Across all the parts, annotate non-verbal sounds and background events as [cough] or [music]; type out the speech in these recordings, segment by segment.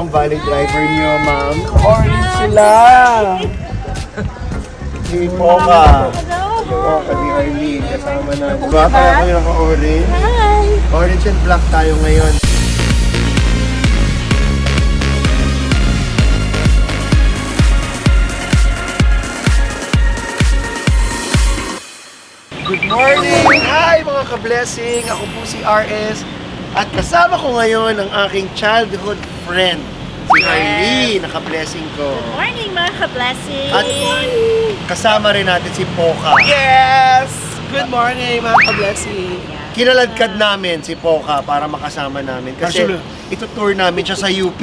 po ang valet driver niyo, ma'am. Orange sila. Si Poca. Si Poca, ni Arlene. Kasama na. Diba? Kaya kayo naka-orange. Hi! Orange and black tayo ngayon. Good morning! Hi mga ka-blessing! Ako po si RS at kasama ko ngayon ang aking childhood friend, si Harley, naka-blessing ko. Good morning mga ka-blessing! At kasama rin natin si Poca. Yes! Good morning, mga ka-blessing. Kinaladkad namin si Poca para makasama namin kasi Actually. ito tour namin siya sa UP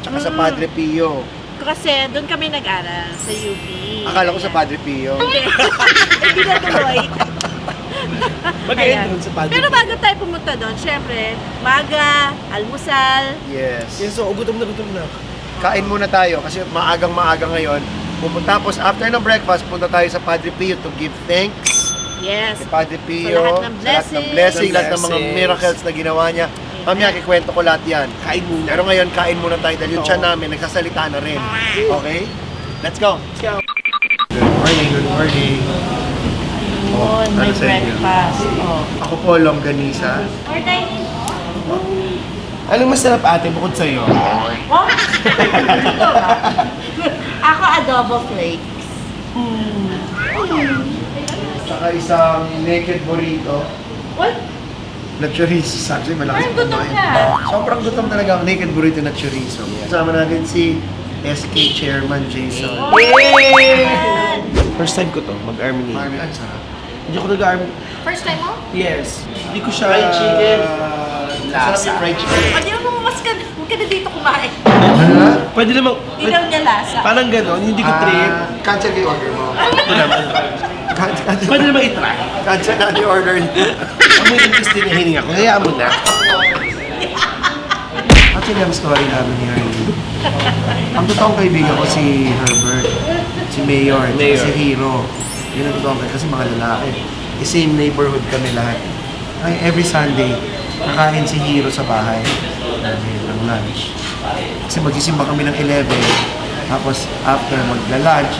tsaka sa Padre Pio. Kasi doon kami nag-aral sa UP. Akala ko sa Padre Pio. Hindi. [laughs] Hindi na tuloy. [laughs] [laughs] Doon sa Padre Pero bago tayo pumunta doon, syempre, maga, almusal. Yes. Yes, so, gutom na gutom na. Kain muna tayo kasi maagang maaga ngayon. Pupunta- Tapos after ng breakfast, punta tayo sa Padre Pio to give thanks Yes. kay Padre Pio. Sa lahat ng sa lahat ng blessings. blessing, lahat ng mga Blessings. miracles na ginawa niya. Mamaya kikwento ko lahat yan. Kain muna. Pero ngayon, kain muna tayo dahil yung Oo. tiyan namin nagsasalita na rin. Okay? Let's go! Let's go. Good morning, good morning. May ano inyo? breakfast. Oh. Ako po, longganisa. Or dining. Anong masarap ate bukod sa'yo? Wow! [laughs] Ako adobo flakes. Tsaka isang naked burrito. What? Na chorizo. Actually, malakas Parang gutom kumain. ka. Sobrang gutom talaga ang naked burrito na chorizo. Kasama natin si SK Chairman Jason. Yan. First time ko to, mag-army Marami, ang sarap. Hindi ako nag-army. First time mo? Yes. Hindi ko siya... Fried chicken. Lasa. Yung fried chicken. Pag di mo mas ka, huwag ka na dito kumain. Ano? Pwede namang... Hindi daw niya lasa. Parang gano'n, hindi ko trip. Ah, cancel yung order mo. Ito naman. Cancel, [laughs] cancel, Pwede naman itry. cancel na yung order niyo. Amoy interest din na hininga ko. Hayaan mo na. Actually, ang story namin ni Harley. Ang totoong kaibigan ko si Herbert, si Mayor, at Mayor. si Hero. Totoong kaibigan kasi mga lalaki. Eh, same neighborhood kami lahat. Ay, every Sunday, kakain si Hero sa bahay. Ng lunch. Kasi magsisimba kami ng 11. Tapos, after magla-lunch,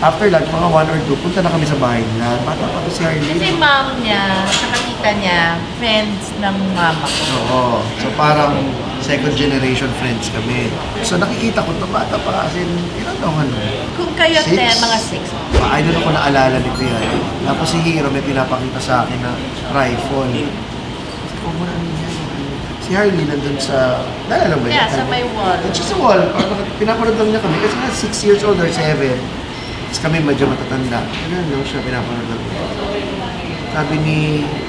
after lunch, mga 1 or 2, punta na kami sa bahay nila. Bata pa to si Kasi Harley. mom niya, tita niya, friends ng mama ko. Oo. So parang second generation friends kami. So nakikita ko, ito bata pa kasi ilan taong ano? Kung kayo Six? te, mga six. I don't know kung naalala ni Kuya. Tapos si Hero may pinapakita sa akin na rifle. Sabi ko, "Mura, ano yan?" Si Harley nandun sa, naalala mo Yeah, yun? sa may wall. It's just a wall. Parang pinapanood lang niya kami. Kasi nga 6 years old or 7. Tapos kami medyo matatanda. Ganun lang siya, pinapanood lang. Sabi ni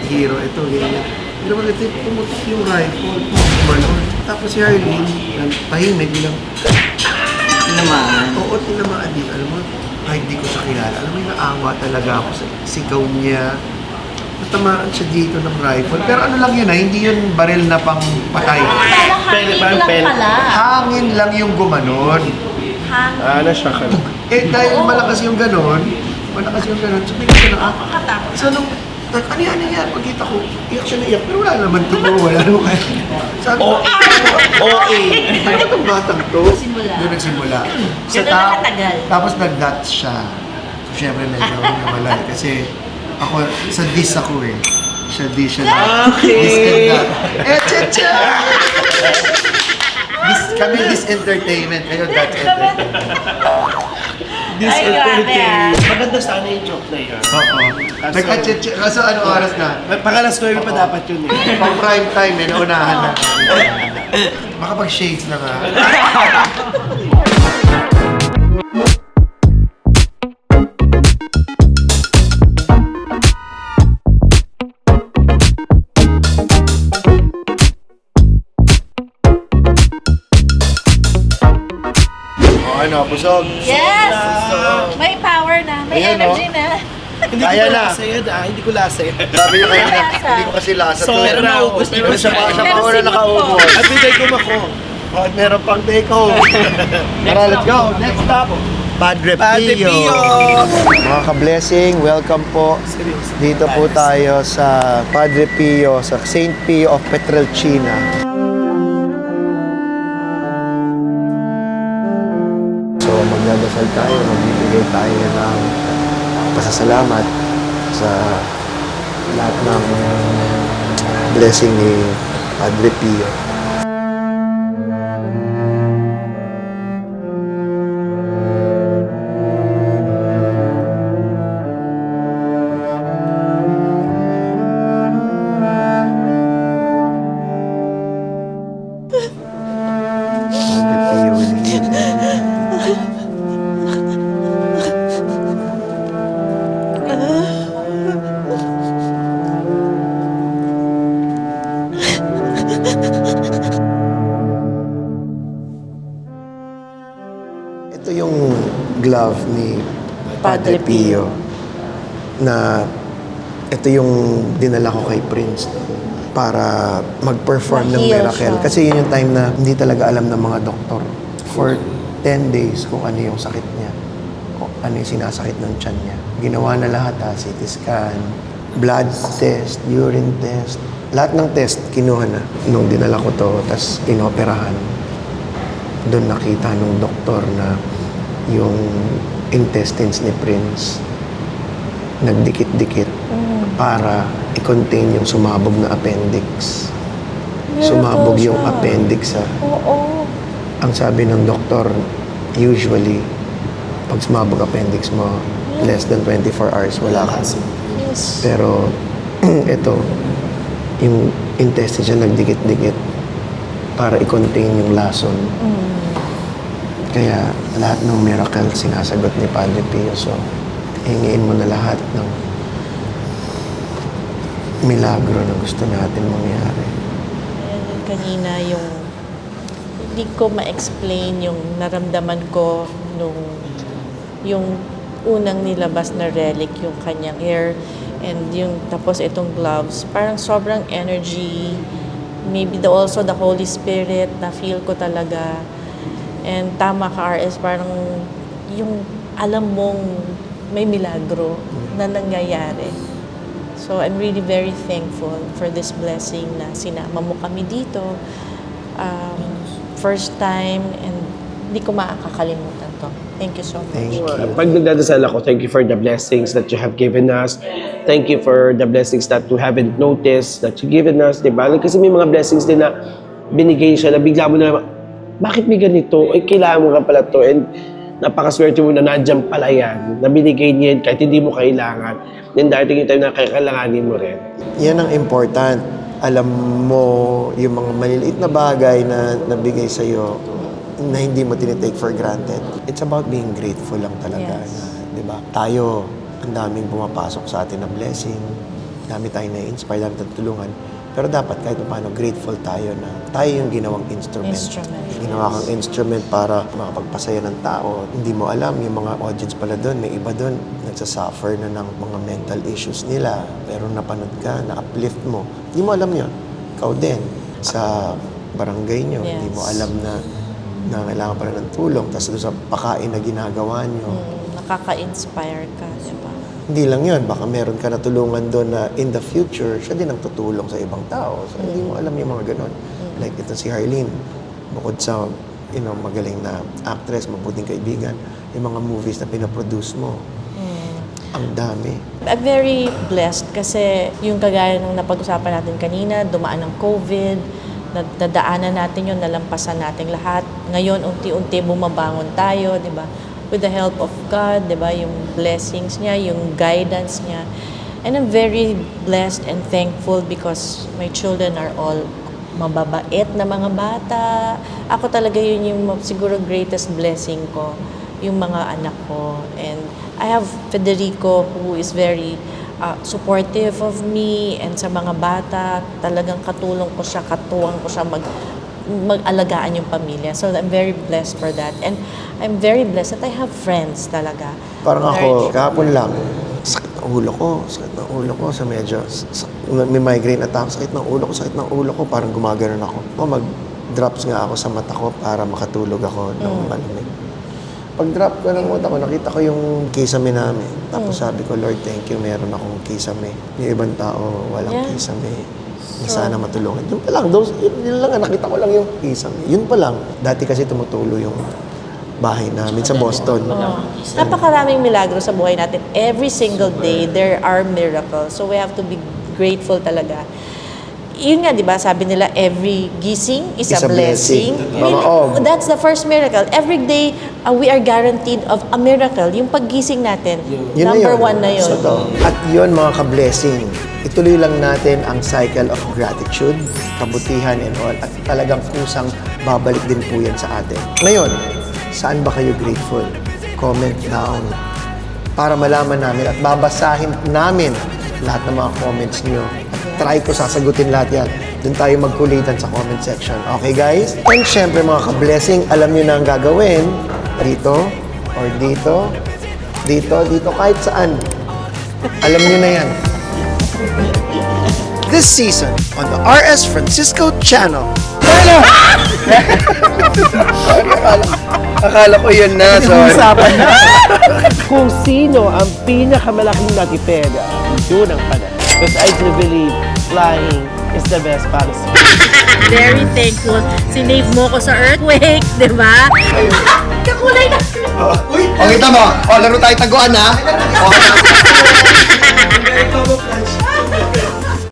Hero, ito, ganyan. Pero bakit ito, pumutok yung rifle. Gumanon. Tapos si Harleen, tahimik, bilang, Tinamaan. oo, tinamaan din. Alam mo, kahit di ko siya kilala. Alam mo, yung naawa talaga ako sa sigaw niya. Natamaan siya dito ng rifle. Pero ano lang yun ha, hindi yun baril na pang patay. Parang Pele, hangin lang pala. Hangin lang yung gumanon. Hangin. Ah, ka. Eh, dahil Oo. malakas yung ganon, malakas yung ganon, sabi ko siya na, ah, Nakakatakot. so nung, tak, ano yan, ano yan, pagkita ko, iyak siya na iyak, pero wala naman to, wala naman kaya. Sabi ko, OA. OA. ano itong batang to? Simula. Doon nagsimula. Sa Ganun ta- nakatagal. Tapos nag-dots siya. So, syempre medyo nawala eh, kasi ako, sa dis ako eh. Siya dis, siya. Okay. Dis and dat. Eh, cha [laughs] cha! Dis, kami dis entertainment, kayo dat entertainment. This Ay, grabe, ah. entertainment. Maganda sana yung joke na yun. Oo. Nagka-cheche. Kaso ano oras na? Pangalas 9 pa dapat yun eh. Pang prime time eh, naunahan na. [laughs] Makapag-shades na nga. [laughs] ano, busog. Yes! May power na, may Ayan, energy oh. na. [laughs] Hindi Kaya ko na. lasa yun ah. Hindi ko lasa yun. Sabi kanina, Lasa. hindi ko kasi lasa to. Sobra. eh. naubos niyo Pero siya pa, siya. siya pa Pero sinipot nakaubos. At bigay ko mako. O, at meron pang [laughs] take home. Tara, let's go. Next stop. Padre Padre Pio. Pio. Mga ka-blessing, welcome po. Seryoso. Dito po tayo sa Padre Pio, sa St. Pio of Petrelcina. Magdadasal tayo, magbibigay tayo ng pasasalamat sa lahat ng blessing ni Padre Pio. Padre, Pio na ito yung dinala ko kay Prince para mag-perform ng Ma-heal miracle. siya. Kasi yun yung time na hindi talaga alam ng mga doktor for 10 days kung ano yung sakit niya. Kung ano yung sinasakit ng tiyan niya. Ginawa na lahat ha, CT scan, blood test, urine test. Lahat ng test kinuha na nung dinala ko to, tapos inoperahan doon nakita nung doktor na yung intestines ni Prince nagdikit-dikit para i-contain yung sumabog na appendix. Sumabog yung appendix sa... Oo. Ang sabi ng doktor, usually, pag sumabog appendix mo, less than 24 hours, wala ka. Yes. Pero, [clears throat] ito, yung intestines niya nagdikit-dikit para i-contain yung lason. Kaya lahat ng miracle sinasagot ni Padre Pio. So, hingiin mo na lahat ng milagro na gusto natin mangyari. Ayan, kanina yung hindi ko ma-explain yung naramdaman ko nung yung unang nilabas na relic yung kanyang hair and yung tapos itong gloves parang sobrang energy maybe the, also the Holy Spirit na feel ko talaga and tama ka RS parang yung alam mong may milagro na nangyayari So I'm really very thankful for this blessing na sinama mo kami dito. Um, first time and hindi ko makakalimutan to. Thank you so much. Thank you. Pag nagdadasal ako, thank you for the blessings that you have given us. Thank you for the blessings that we haven't noticed, that you given us, di ba? Kasi may mga blessings din na binigay siya na bigla mo na naman, bakit may ganito? Ay, kailangan mo ka pala to. And napakaswerte mo na nandiyan pala yan, na binigay niya yan kahit hindi mo kailangan. Then darating yung time na kakailanganin mo rin. Yan ang important. Alam mo yung mga maliliit na bagay na nabigay sa'yo na hindi mo tinitake for granted. It's about being grateful lang talaga. Yes. Na, di ba? Tayo, ang daming pumapasok sa atin na blessing. Dami tayong na-inspire, dami tayong tulungan. Pero dapat kahit paano grateful tayo na tayo yung ginawang instrument. Instrument, Ginawa kang instrument para makapagpasaya ng tao. Hindi mo alam, yung mga audience pala doon, may iba doon, nagsasuffer na ng mga mental issues nila. Pero napanood ka, na-uplift mo. Hindi mo alam yon Ikaw din. Sa barangay nyo, hindi mo Yes. alam na na kailangan pala ng tulong. Tapos doon sa pakain na ginagawa nyo, Mm, nakaka-inspire ka, di ba? Hindi lang yun, baka meron ka natulungan doon na in the future, siya din ang tutulong sa ibang tao. So, hindi mo alam yung mga ganun. Like ito si Harleen, bukod sa you know, magaling na actress, mabuting kaibigan, yung mga movies na pinaproduce mo, ang dami. I'm very blessed kasi yung kagaya ng napag-usapan natin kanina, dumaan ng COVID, nad- nadaanan natin yun, nalampasan natin lahat. Ngayon, unti-unti bumabangon tayo, di ba? With the help of God, di ba? Yung blessings niya, yung guidance niya. And I'm very blessed and thankful because my children are all mababait na mga bata. Ako talaga yun yung siguro greatest blessing ko, yung mga anak ko. And I have Federico who is very uh, supportive of me and sa mga bata, talagang katulong ko siya, katuwang ko siya mag mag-alagaan yung pamilya. So I'm very blessed for that. And I'm very blessed that I have friends talaga. Parang ako, kahapon lang, sakit ng ulo ko, sakit ng ulo ko sa medyo, may migraine attack, sakit ng ulo ko, sakit ng ulo ko, parang gumaganon ako. O mag-drops nga ako sa mata ko para makatulog ako ng malamig. Pag-drop ko ng mata ko, nakita ko yung kisame namin. Tapos sabi ko, Lord, thank you, meron akong kisame. Yung ibang tao, walang Yeah. kisame. Na sana matulungan. Yun pa lang, those, yun, yun lang, nakita ko lang yung kisame. Yun pa lang. Dati kasi tumutulo yung bahay namin sa Boston. Oh. Napakaraming milagro sa buhay natin. Every single day, there are miracles. So we have to be grateful talaga. Yun nga, di ba, sabi nila, every gising is, Is a, a blessing. blessing. Mga og. that's the first miracle. Every day, uh, we are guaranteed of a miracle. Yung paggising natin, Yun na number yun. one na yun. So, to. At yun mga ka-blessing, ituloy lang natin ang cycle of gratitude, kabutihan and all. At talagang kusang babalik din po yan sa atin. Ngayon, saan ba kayo grateful? Comment down para malaman namin at babasahin namin lahat ng mga comments niyo. Try ko sasagutin lahat yan. Doon tayo magkulitan sa comment section. Okay, guys? And syempre, mga ka-blessing, alam niyo na ang gagawin. Dito, or dito, dito, dito, kahit saan. Alam niyo na yan. This season on the RS Francisco channel. [laughs] Akala ko yun na, sorry. Kung sino ang pinakamalaking natipeda, yun ang panalo. Because I do believe flying is the best policy. Very thankful. Sinave mo ko sa earthquake, di ba? Kakulay na. Uy, okay, tama. O, laro tayo taguan, ha? [laughs] O, [laughs]